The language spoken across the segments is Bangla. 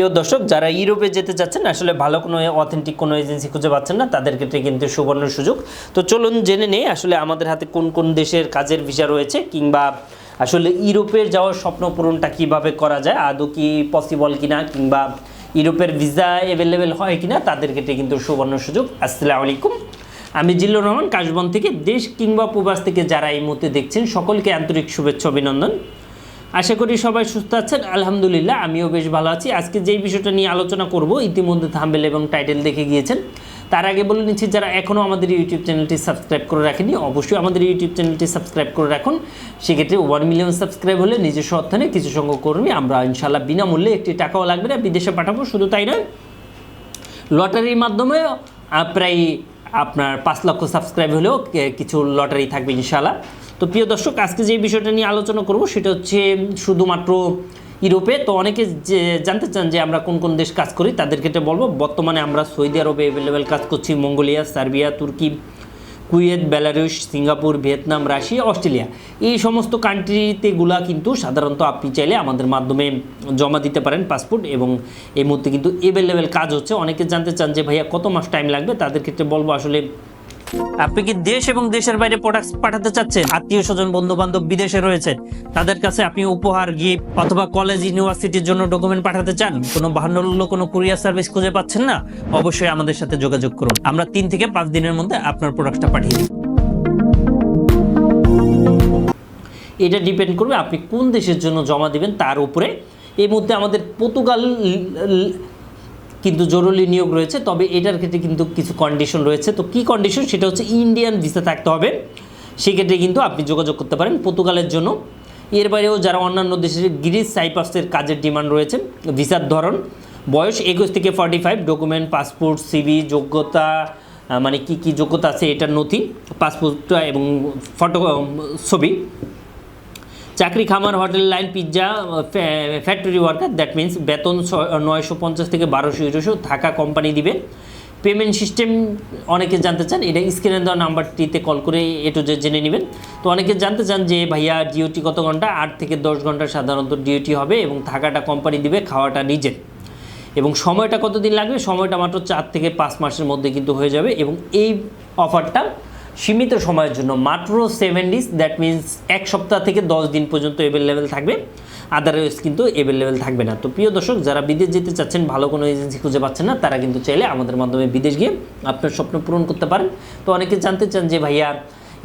প্রিয় দর্শক, যারা ইউরোপে যেতে চাচ্ছেন, আসলে ভালো কোনো অথেন্টিক কোনো এজেন্সি খুঁজে পাচ্ছেন না, তাদের ক্ষেত্রে কিন্তু সুবর্ণ সুযোগ। তো চলুন জেনে নেই, আসলে আমাদের হাতে কোন কোন দেশের কাজের ভিসা রয়েছে, কিংবা আসলে ইউরোপের যাওয়ার স্বপ্ন পূরণটা কীভাবে করা যায়, আদৌ কি পসিবল কিনা, কিংবা ইউরোপের ভিসা অ্যাভেলেবেল হয় কিনা, তাদের ক্ষেত্রে কিন্তু সুবর্ণ সুযোগ। আসসালামু আলাইকুম। আমি জিল্লুর রহমান, কাশবন থেকে, দেশ কিংবা প্রবাস থেকে যারা এই মুহূর্তে দেখছেন, সকলকে আন্তরিক শুভেচ্ছা, অভিনন্দন। আশা করি সবাই সুস্থ আছেন। আলহামদুলিল্লাহ আমিও বেশ ভালো আছি। আজকে যেই বিষয়টা নিয়ে আলোচনা করব ইতিমধ্যে থাম্বেল এবং টাইটেল দেখে গিয়েছেন। তার আগে বলে নিচ্ছি যারা এখনও আমাদের ইউটিউব চ্যানেলটি সাবস্ক্রাইব করে রাখেনি অবশ্যই আমাদের ইউটিউব চ্যানেলটি সাবস্ক্রাইব করে রাখুন। সেক্ষেত্রে ওয়ান মিলিয়ন সাবস্ক্রাইব হলে নিজস্ব অর্থানে কিছু সংখ্যক কর্মী আমরা ইনশাল্লাহ বিনামূল্যে একটি টাকাও লাগবে না বিদেশে পাঠাবো শুধু তাই নয়। লটারির মাধ্যমে আহ, প্রায় আপনার পাঁচ লক্ষ সাবস্ক্রাইব হলেও কিছু লটারি থাকবে ইনশাল্লাহ তো প্রিয় দর্শক, আজকে যে বিষয়টা নিয়ে আলোচনা করব সেটা হচ্ছে শুধুমাত্র ইউরোপে। তো অনেকে যে জানতে চান যে আমরা কোন কোন দেশ কাজ করি তাদের ক্ষেত্রে বলব। বর্তমানে আমরা সৌদি আরবে অ্যাভেলেবেল কাজ করছি, মঙ্গোলিয়া, সার্বিয়া, তুর্কি, Kuwait, Belarus, Singapore, Vietnam, Russia, Australia. এই সমস্ত কান্ট্রিতে গুলা কিন্তু সাধারণত আপনি চাইলে আমাদের মাধ্যমে জমা দিতে পারেন পাসপোর্ট এবং এই মুহূর্তে কিন্তু এভেলেবেল কাজ হচ্ছে। অনেকে জানতে চান যে ভাইয়া কত মাস টাইম লাগবে? তাদের ক্ষেত্রে বলব আসলে আপনি কি দেশ এবং দেশের বাইরে প্রোডাক্ট পাঠাতে চাচ্ছেন? আত্মীয় স্বজন বন্ধু বান্ধব বিদেশে রয়েছে তাদের কাছে আপনি উপহার গিফট অথবা কলেজ ইউনিভার্সিটির জন্য ডকুমেন্ট পাঠাতে চান? কোনো বাহান্ন কোনো কুরিয়ার সার্ভিস খুঁজে পাচ্ছেন না? অবশ্যই আমাদের সাথে যোগাযোগ করুন। আমরা তিন থেকে পাঁচ দিনের মধ্যে আপনার প্রোডাক্টটা পাঠিয়ে দিই। এটা ডিপেন্ড করবে আপনি কোন দেশের জন্য জমা দিবেন, তার উপরে। এই মুহূর্তে আমাদের পর্তুগাল কিন্তু জরুরি নিয়োগ রয়েছে, তবে এটার ক্ষেত্রে কিন্তু কিছু কন্ডিশন রয়েছে। তো কি কন্ডিশন সেটা হচ্ছে ইন্ডিয়ান ভিসা থাকতে হবে। সেক্ষেত্রে কিন্তু আপনি যোগাযোগ করতে পারেন পর্তুগালের জন্য। এর বাইরেও যারা অন্যান্য দেশের গ্রিস সাইপাসের কাজের ডিমান্ড রয়েছে ভিসার ধরন। বয়স একুশ থেকে forty five document passport CV যোগ্যতা মানে কি কি যোগ্যতা আছে, এটার নথি পাসপোর্টটা এবং ফটো ছবি। চাকরি খামার, hotel, line pizza factory worker that means বেতন নয়শো পঞ্চাশ থেকে বারোশো ইউরোশো থাকা কোম্পানি দিবে। পেমেন্ট সিস্টেম অনেকে জানতে চান, এটা স্ক্রিনে দেওয়া নাম্বারটিতে কল করে এটু যে জেনে নেবেন। তো অনেকে জানতে চান যে, ভাইয়া ডিউটি কত ঘণ্টা? আট থেকে দশ ঘণ্টা সাধারণত ডিউটি হবে এবং থাকাটা কোম্পানি দিবে খাওয়াটা নিজের। এবং সময়টা কতদিন লাগবে? সময়টা মাত্র চার থেকে পাঁচ মাসের মধ্যে কিন্তু হয়ে যাবে এবং এই অফারটা সীমিত সময়ের জন্য মাত্র সেভেন ডিস দ্যাট মিন্স এক সপ্তাহ থেকে দশ দিন পর্যন্ত অ্যাভেলেবেল থাকবে। আদারওয়াইজ কিন্তু অ্যাভেলেবেল থাকবে না। তো প্রিয় দর্শক, যারা বিদেশ যেতে চাচ্ছেন, ভালো কোনো এজেন্সি খুঁজে পাচ্ছেন না, তারা কিন্তু চাইলে আমাদের মাধ্যমে বিদেশ গিয়ে আপনার স্বপ্ন পূরণ করতে পারেন। তো অনেকে জানতে চান যে, ভাইয়া,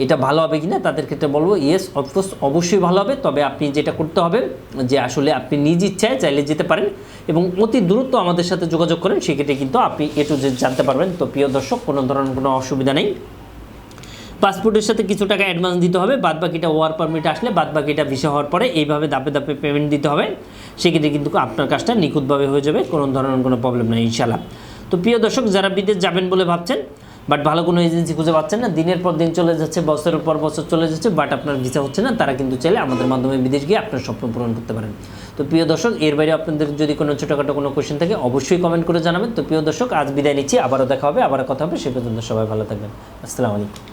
এটা ভালো হবে কি না তাদের ক্ষেত্রে বলব ইয়েস অফকোর্স অবশ্যই ভালো হবে। তবে আপনি যেটা করতে হবে, যে আসলে আপনি নিজ ইচ্ছায় চাইলে যেতে পারেন এবং অতি দ্রুত আমাদের সাথে যোগাযোগ করেন। সেক্ষেত্রে কিন্তু আপনি এ টু জেড জানতে পারবেন। তো প্রিয় দর্শক, কোনো ধরনের কোনো অসুবিধা নেই। পাসপোর্টের সাথে কিছু টাকা অ্যাডভান্স দিতে হবে বাদ বাকিটা ওয়ার পারমিট আসলে বাদ বাকিটা ভিসা হওয়ার পরে এইভাবে ধাপে ধাপে পেমেন্ট দিতে হবে। সেক্ষেত্রে কিন্তু আপনার কাজটা নিখুঁতভাবে হয়ে যাবে, কোনো ধরনের কোনো প্রবলেম নেই ইনশাল্লাহ তো প্রিয় দর্শক, যারা বিদেশ যাবেন বলে ভাবছেন বাট ভালো কোনো এজেন্সি খুঁজে পাচ্ছেন না, দিনের পর দিন চলে যাচ্ছে, বছরের পর বছর চলে যাচ্ছে বাট আপনার ভিসা হচ্ছে না, তারা কিন্তু চাইলে আমাদের মাধ্যমে বিদেশ গিয়ে আপনার স্বপ্ন পূরণ করতে পারেন। তো প্রিয় দর্শক, এর বাইরে আপনাদের যদি কোনো ছোটোখাটো কোনো কোয়েশ্চেন থাকে, অবশ্যই কমেন্ট করে জানাবেন। তো প্রিয় দর্শক, আজ বিদায় নিচ্ছি, আবারও দেখা হবে, আবারও কথা হবে, সে পর্যন্ত সবাই ভালো থাকবেন। আসসালামু আলাইকুম।